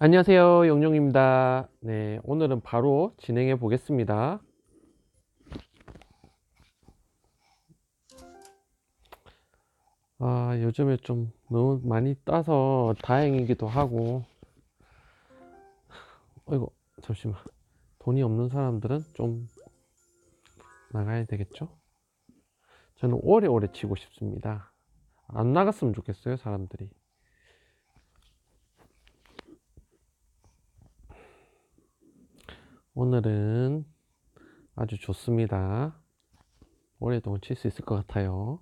안녕하세요. 영영입니다. 네, 오늘은 바로 진행해 보겠습니다. 아, 요즘에 좀 너무 많이 따서 다행이기도 하고, 어이구, 잠시만. 돈이 없는 사람들은 좀 나가야 되겠죠? 저는 오래오래 치고 싶습니다. 안 나갔으면 좋겠어요, 사람들이. 오늘은 아주 좋습니다. 오랫동안 칠 수 있을 것 같아요.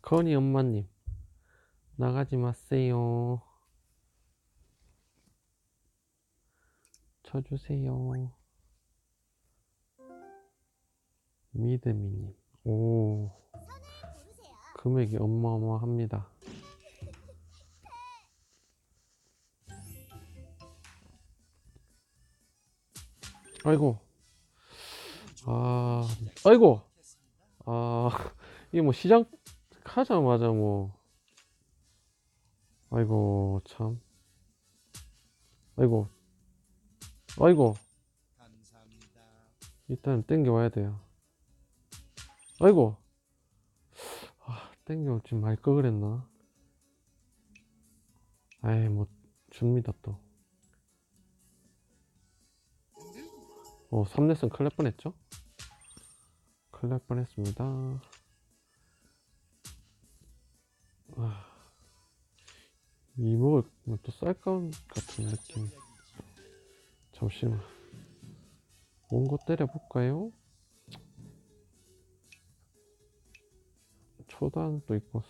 건이 엄마님, 나가지 마세요. 쳐주세요. 미드미님, 오, 금액이 어마어마합니다. 아이고, 아, 아이고, 아, 이게 뭐 시장 하자마자 뭐, 아이고, 참, 아이고, 아이고. 일단 땡겨 와야 돼요. 아이고, 아, 땡겨 지금 말거 그랬나? 아이, 뭐, 줍니다 또. 어, 3넷은 큰일 날 뻔했죠? 날 뻔했습니다. 아, 이목을 또 쌀까 같은 느낌. 잠시만. 원고 때려볼까요? 초단도 있고.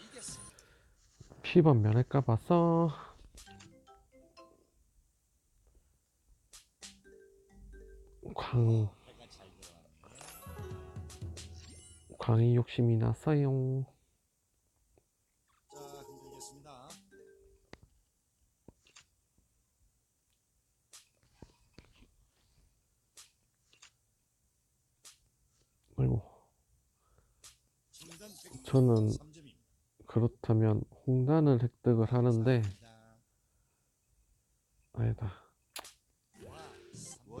이겼습니다. 피번 면할까 봐서 광. 광이 욕심이 났어요. 자, 흔들겠습니다. 아이고 저는. 그렇다면 홍단을 획득을 하는데. 아니다.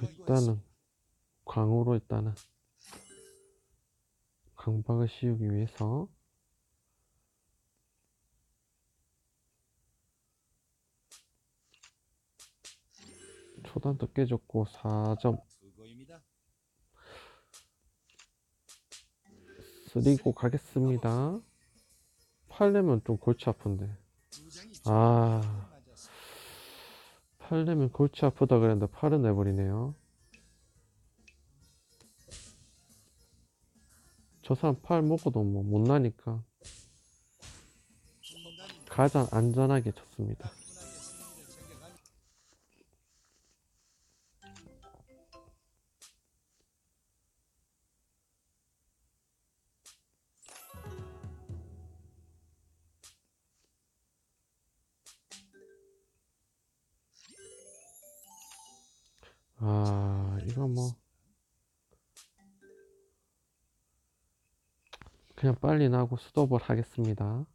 일단은 광으로 일단은 강박을 씌우기 위해서 초단도 깨졌고 4점 그거입니다. 쓰리고 가겠습니다. 팔레면 좀 골치 아픈데. 아. 팔레면 골치 아프다 그랬는데 팔은 내버리네요. 저 사람 팔 먹어도 뭐 못 나니까 중단입니다. 가장 안전하게 쳤습니다. 빨리 나고 스톱을 하겠습니다.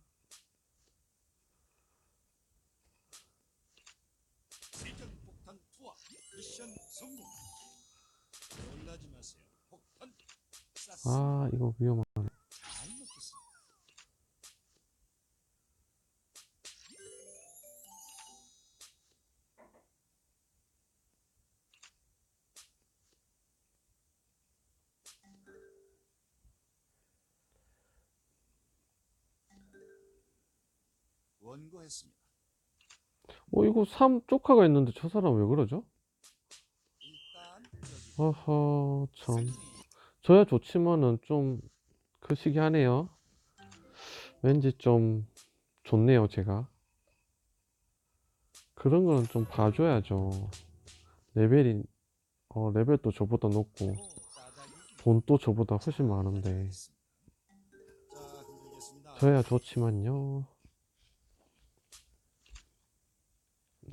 아, 이거 위험하 원고했습니다. 어, 이거 3 조카가 있는데 저 사람 왜 그러죠? 어허, 참. 저야 좋지만은 좀 그 시기 하네요. 왠지 좀 좋네요, 제가. 그런 거는 좀 봐줘야죠. 레벨이, 어, 레벨도 저보다 높고, 돈도 저보다 훨씬 많은데. 저야 좋지만요.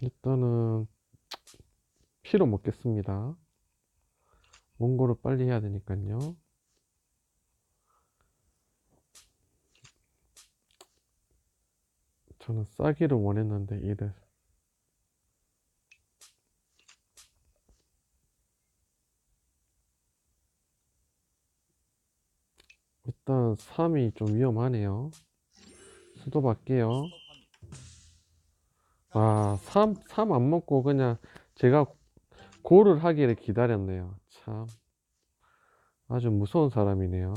일단은 피로 먹겠습니다. 몽골을 빨리 해야 되니까요. 저는 싸기를 원했는데 이를 일단 3이 좀 위험하네요. 수도 밖에요. 스톱합니다. 아, 3, 3안 먹고 그냥 제가 고를 하기를 기다렸네요. 참. 아주 무서운 사람이네요.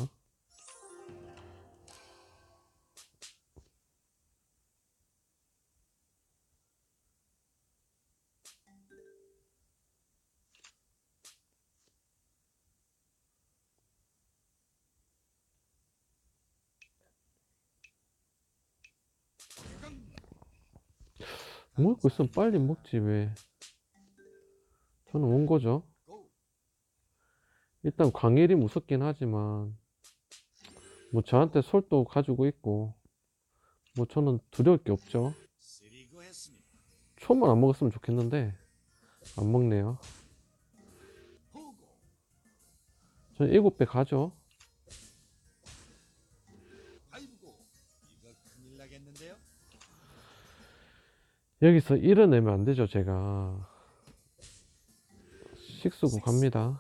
먹고 있으면 빨리 먹지, 왜. 저는 온 거죠. 고! 일단 광일이 무섭긴 하지만 뭐 저한테 솔도 가지고 있고 뭐 저는 두려울 게 없죠. 초만 안 먹었으면 좋겠는데 안 먹네요. 저는 일곱 배 가죠. 여기서 일어내면 안 되죠, 제가. 식수고 갑니다.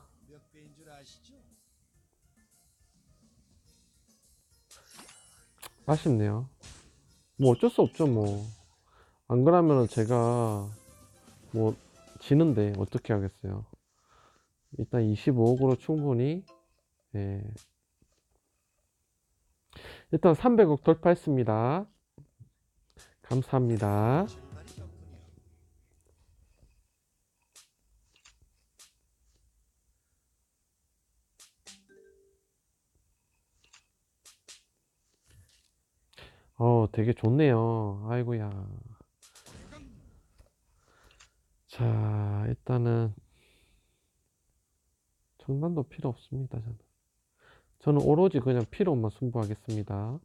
아쉽네요. 뭐 어쩔 수 없죠, 뭐. 안 그러면은 제가 뭐 지는데 어떻게 하겠어요. 일단 25억으로 충분히 예. 일단 300억 돌파했습니다. 감사합니다. 어, 되게 좋네요. 아이고야. 자, 일단은 정단도 필요 없습니다, 저는. 저는 오로지 그냥 피로만 승부하겠습니다.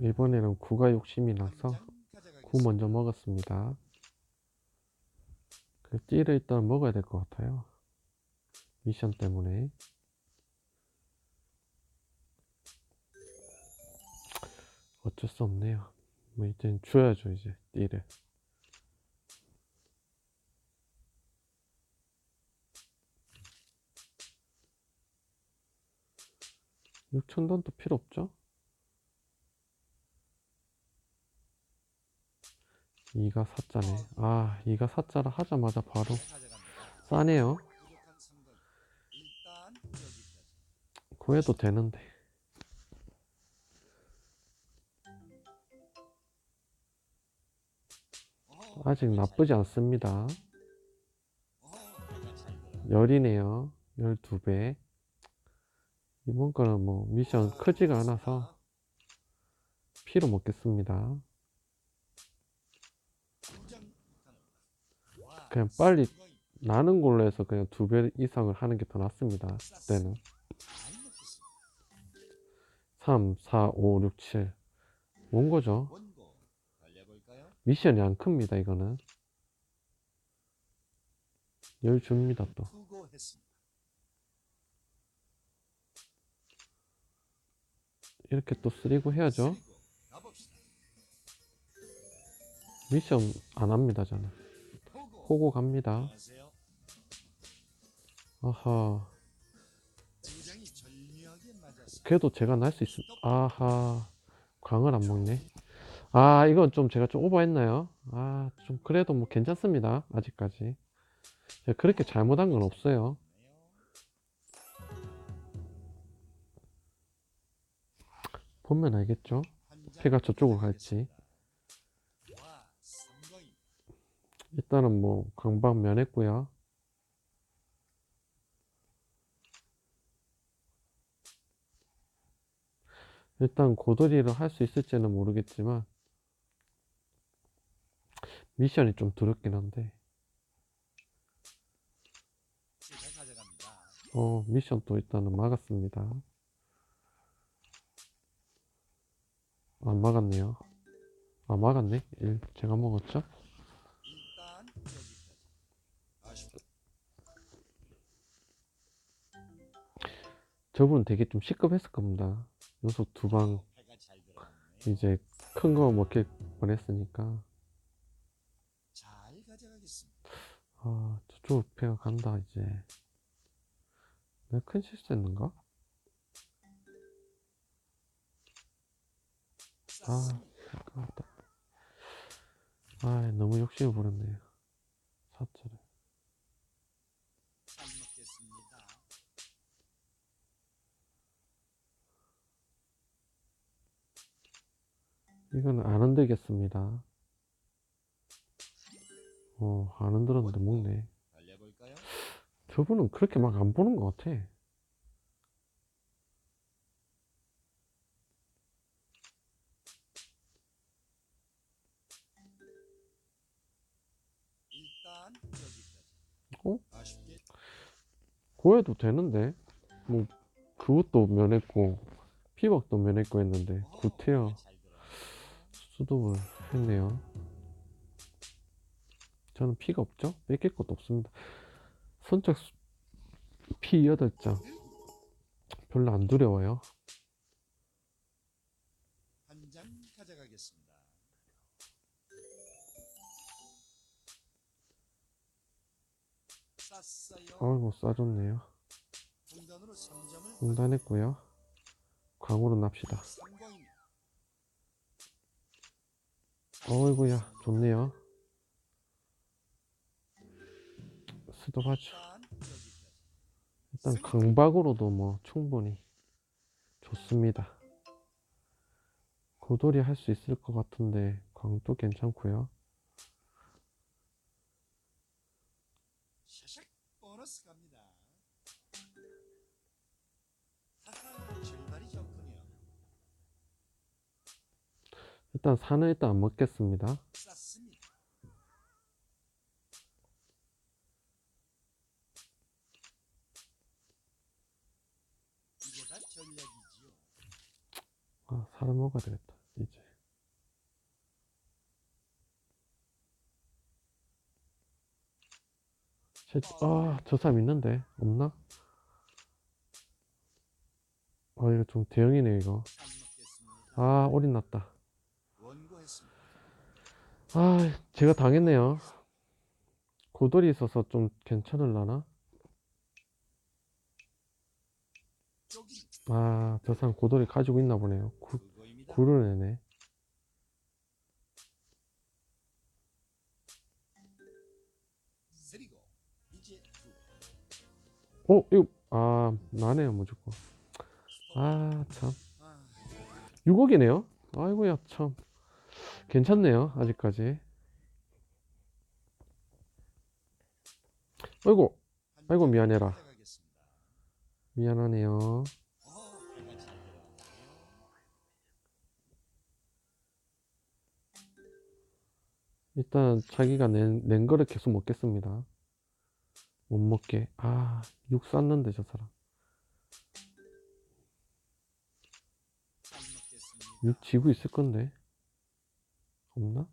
이번에는 구가 욕심이 나서 구 먼저 먹었습니다. 그 띠를 일단 먹어야 될 것 같아요. 미션 때문에. 어쩔 수 없네요. 뭐 이젠 줘야죠 이제 띠를. 6천돈도 필요 없죠? 이가 사자네. 아, 이가 사자라 하자마자 바로. 싸네요. 구해도 되는데. 아직 나쁘지 않습니다. 열이네요. 12배. 이번 거는 뭐 미션 크지가 않아서 피로 먹겠습니다. 긴장 가능합니다. 와, 그냥 빨리 나는 걸로 해서 그냥 두 배 이상을 하는 게 더 낫습니다. 그때는. 많이 먹겠습니다. 3, 4, 5, 6, 7. 뭔 거죠? 미션이 안 큽니다, 이거는. 열 줍니다, 또. 이렇게 또 쓰리고 해야죠. 미션 안 합니다, 저는. 호고. 갑니다. 아하. 그래도 제가 날 수 있음. 아하. 광을 안 먹네. 아, 이건 좀 제가 좀 오버했나요? 아, 좀 그래도 뭐 괜찮습니다. 아직까지. 그렇게 잘못한 건 없어요. 보면 알겠죠? 패가 저쪽으로 갈지. 일단은 뭐 강박 면했고요. 일단 고도리를 할 수 있을지는 모르겠지만 미션이 좀 두렵긴 한데. 어, 미션 또 일단은 막았습니다. 안 막았네요. 아, 막았네. 1. 제가 먹었죠? 저분 되게 좀 시급했을 겁니다. 녀석 두 방. 이제 큰 거 먹길 뻔했으니까. 가져가겠습니다. 아, 저쪽 배가 간다, 이제. 내가 큰 실수했는가? 아. 아깝다. 아, 너무 욕심을 부렸네요. 사철을. 이건 안 흔들겠습니다. 어, 안 흔들었는데 먹네. 저분은 그렇게 막 안 보는 것 같아. 여기까지. 어? 고해도 되는데. 뭐, 그것도 면했고, 피박도 면했고 했는데, 어, 구태여. 수dob을 했네요. 저는 피가 없죠? 뺏길 것도 없습니다. 선착 수- 피 8장. 별로 안 두려워요. 한 장 가져가겠습니다. 아이고, 3점을 공단했고요. 광으로 납시다. 성공입니다. 어이구야, 좋네요. 여기까지. 일단 강박으로도 뭐 충분히 좋습니다. 고돌이 할 수 있을 것 같은데 광도 괜찮고요. 일단 산은 일단 안 먹겠습니다. 아, 살을 먹어야 되겠다. 이제. 제, 아, 저 사람 있는데 없나? 아, 이거 좀 대형이네 이거. 아, 올인 났다. 아, 제가 당했네요. 고돌이 있어서 좀 괜찮을라나? 아, 저 사람 고돌이 가지고 있나 보네요. 구. 구를 내네. 어, 이거, 아, 나네요, 무조건. 아, 참. 아, 6억이네요. 아이고야, 참. 괜찮네요, 아직까지. 아이고, 한 아이고, 장 미안해라. 미안하네요. 일단 자기가 낸, 낸 거를 계속 먹겠습니다. 못 먹게. 아, 6 쌌는데, 저 사람. 6 지고 있을 건데. 없나?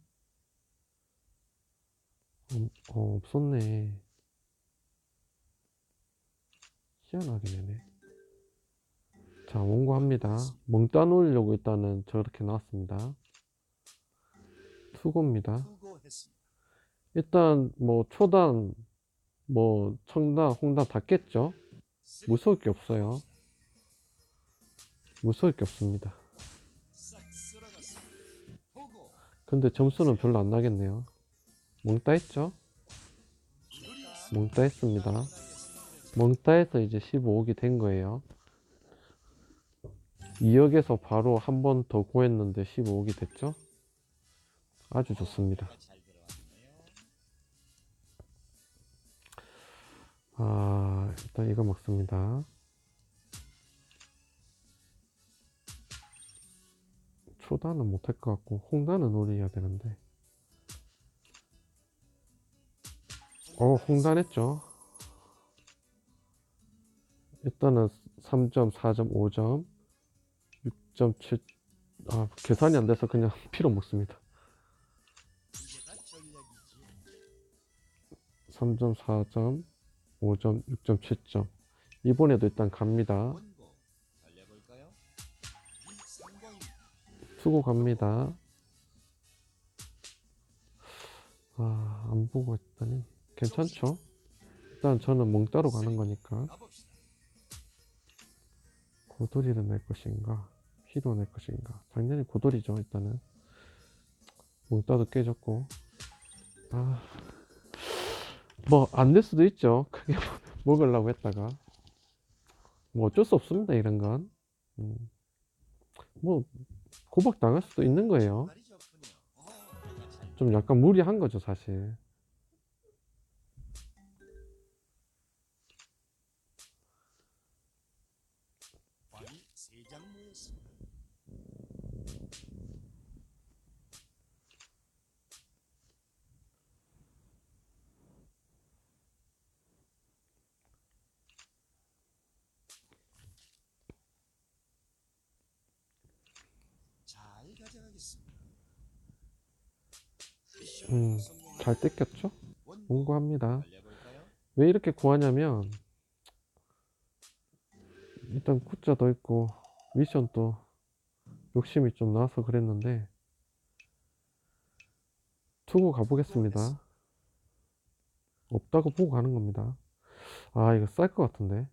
어, 어, 없었네. 희한하게 되네. 자, 원고합니다. 멍따 놓으려고 일단은 저렇게 나왔습니다. 투고입니다. 일단 뭐 초단, 뭐 청단, 홍단 다 깼죠? 무서울 게 없어요. 무서울 게 없습니다. 근데 점수는 별로 안 나겠네요. 멍따 했죠? 멍따 했습니다. 멍따에서 이제 15억이 된 거예요. 2억에서 바로 한 번더 구했는데 15억이 됐죠? 아주 좋습니다. 아, 일단 이거 먹습니다. 초단은 못할 것 같고, 홍단은 노려야 되는데. 어, 홍단 했죠. 일단은 3점, 4점, 5점, 6.7. 아, 계산이 안 돼서 그냥 피로 먹습니다. 이게 다 전략이지. 3점, 4점, 5점, 6.7점. 이번에도 일단 갑니다. 투고 갑니다. 아, 안 보고 있다니. 괜찮죠? 일단 저는 멍 따로 가는 거니까. 고돌이를 낼 것인가? 피로 낼 것인가? 당연히 고돌이죠, 일단은. 몽따도 깨졌고. 아. 뭐, 안 될 수도 있죠. 크게 먹으려고 했다가. 뭐, 어쩔 수 없습니다, 이런 건. 음. 뭐, 고박 당할 수도 있는 거예요. 좀 약간 무리한 거죠, 사실. 관이 세장 모였습니다. 잘 가져가겠습니다. 미션 음, 잘 뜯겼죠? 달려볼까요? 왜 이렇게 구하냐면 일단 굿자도 있고 미션도 욕심이 좀 나서 그랬는데 투고 가보겠습니다 없다고 보고 가는 겁니다 아 이거 쌀 것 같은데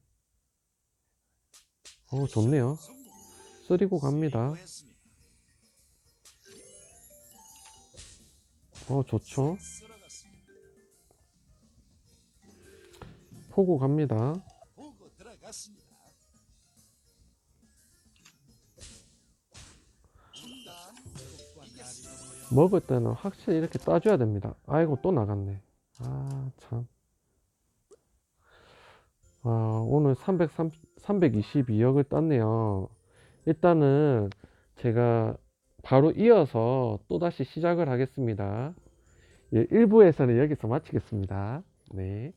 어 좋네요. 쓰리고 갑니다 어 좋죠. 포고 갑니다. 먹을 때는 확실히 이렇게 따줘야 됩니다. 아이고 또 나갔네. 아 참. 아 오늘 303, 322억을 땄네요. 일단은 제가 바로 이어서 또다시 시작을 하겠습니다. 예, 1부에서는 여기서 마치겠습니다. 네.